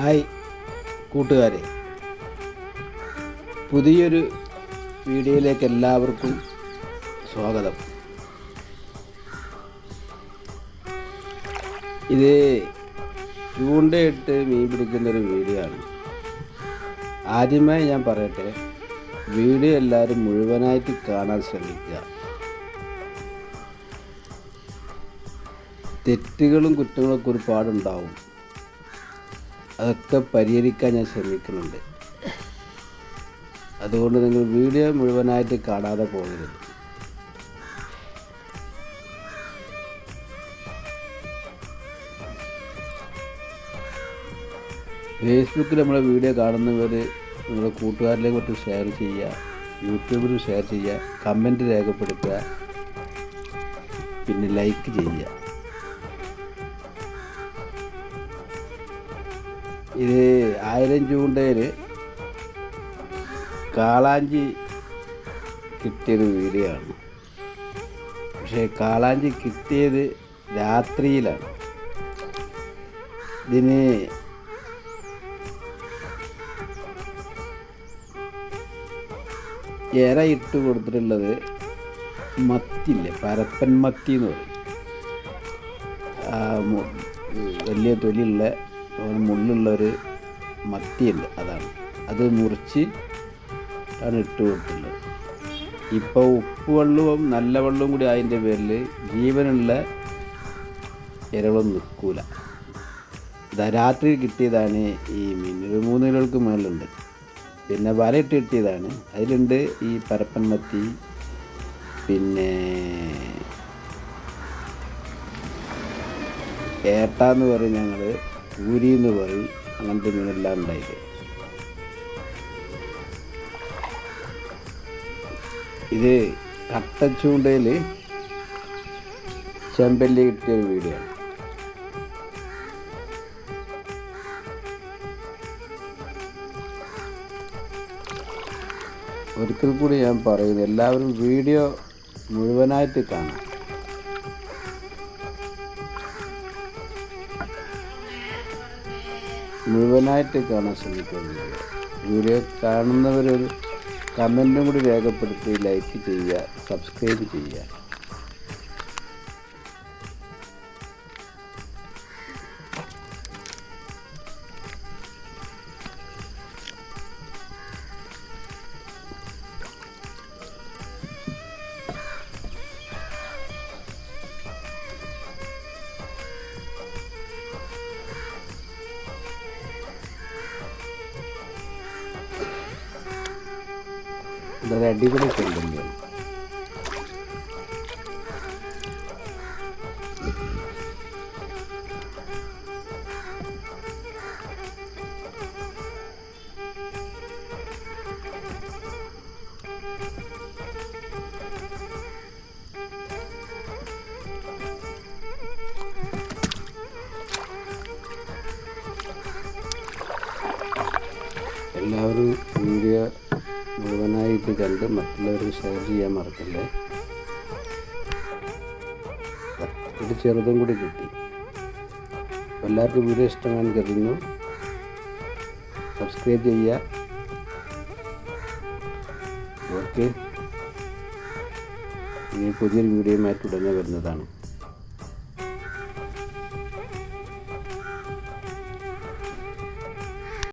Hi കൂട്ടുകാരെ. പുതിയൊരു വീഡിയോയിലേക്ക് എല്ലാവർക്കും സ്വാഗതം. ഇത് ചൂണ്ടയിട്ട് മീൻ പിടിക്കുന്നൊരു വീഡിയോ ആണ് ആദ്യമായി ഞാൻ പറയട്ടെ വീഡിയോ എല്ലാവരും മുഴുവനായിട്ട് കാണാൻ ശ്രമിക്കുക. തെറ്റുകളും കുറ്റങ്ങളൊക്കെ ഒരുപാടുണ്ടാവും. അതൊക്കെ പരിഹരിക്കാൻ ഞാൻ ശ്രമിക്കുന്നുണ്ട്. അതുകൊണ്ട് നിങ്ങൾ വീഡിയോ മുഴുവനായിട്ട് കാണാതെ പോകരുത്. ഫേസ്ബുക്കിൽ നമ്മളെ വീഡിയോ കാണുന്നവർ നിങ്ങളുടെ കൂട്ടുകാരിലേക്ക് മറ്റും ഷെയർ ചെയ്യുക യൂട്യൂബിൽ ഷെയർ ചെയ്യുക കമന്റ് രേഖപ്പെടുത്തുക പിന്നെ ലൈക്ക് ചെയ്യുക. ഇത് ആയിരം ചൂണ്ടയിൽ കാളാഞ്ചി കിട്ടിയൊരു വീഡിയോ ആണ് പക്ഷേ കാളാഞ്ചി കിട്ടിയത് രാത്രിയിലാണ്. ഇതിന് ഇര ഇട്ട് കൊടുത്തിട്ടുള്ളത് മത്തില്ലേ പരപ്പൻ മത്തി എന്ന് പറയും വലിയ തൊലിയുള്ള ഒരു മുള്ളുള്ള ഒരു മത്തിയുണ്ട് അതാണ്. അത് മുറിച്ച് ആണ് ഇട്ട് കൊടുത്തുള്ളത് ഇപ്പോൾ ഉപ്പ് വെള്ളവും നല്ല വെള്ളവും കൂടി അതിന്റെ പേരിൽ ജീവനുള്ള ഇരകളൊന്നും നിൽക്കൂല. രാത്രി കിട്ടിയതാണ് ഈ മീൻ. ഒരു മൂന്ന് കിലോക്ക് മേലുണ്ട് പിന്നെ വലയിട്ട് കിട്ടിയതാണ്. അതിലുണ്ട് ഈ പരപ്പൻ മത്തി പിന്നെ ഏട്ടാന്ന് പറയും ഞങ്ങൾ ഊരി എന്ന് പറയും. അങ്ങനത്തെ മീനെല്ലാം ഉണ്ടായിട്ട് ഇത് കട്ടച്ചൂണ്ടയിൽ ചെമ്പല്ലി കിട്ടിയ ഒരു വീഡിയോ. ഒരിക്കൽ കൂടി ഞാൻ പറയുന്നു എല്ലാവരും വീഡിയോ മുഴുവനായിട്ട് കാണാം. മുഴുവനായിട്ട് കാണാൻ ശ്രമിക്കുന്നത്. വീഡിയോ കാണുന്നവരൊരു കമന്റും കൂടി രേഖപ്പെടുത്തി ലൈക്ക് ചെയ്യുക സബ്സ്ക്രൈബ് ചെയ്യുക. ഇതൊരു അടിപൊളി ചെല്ലുമ്പോൾ എല്ലാവരും വീഡിയോ മുഴുവനായിട്ട് കണ്ട് മറ്റുള്ളവർക്ക് ഷെയർ ചെയ്യാൻ മറക്കല്ലേ? ഒരു ചെറുതും കൂടി കിട്ടി. എല്ലാവർക്കും വീഡിയോ ഇഷ്ടമാണെന്ന് കരുതുന്നു. സബ്സ്ക്രൈബ് ചെയ്യുക. ഓക്കെ ഇനി പുതിയൊരു വീഡിയോയുമായിട്ട് ഉടനെ വരുന്നതാണ്.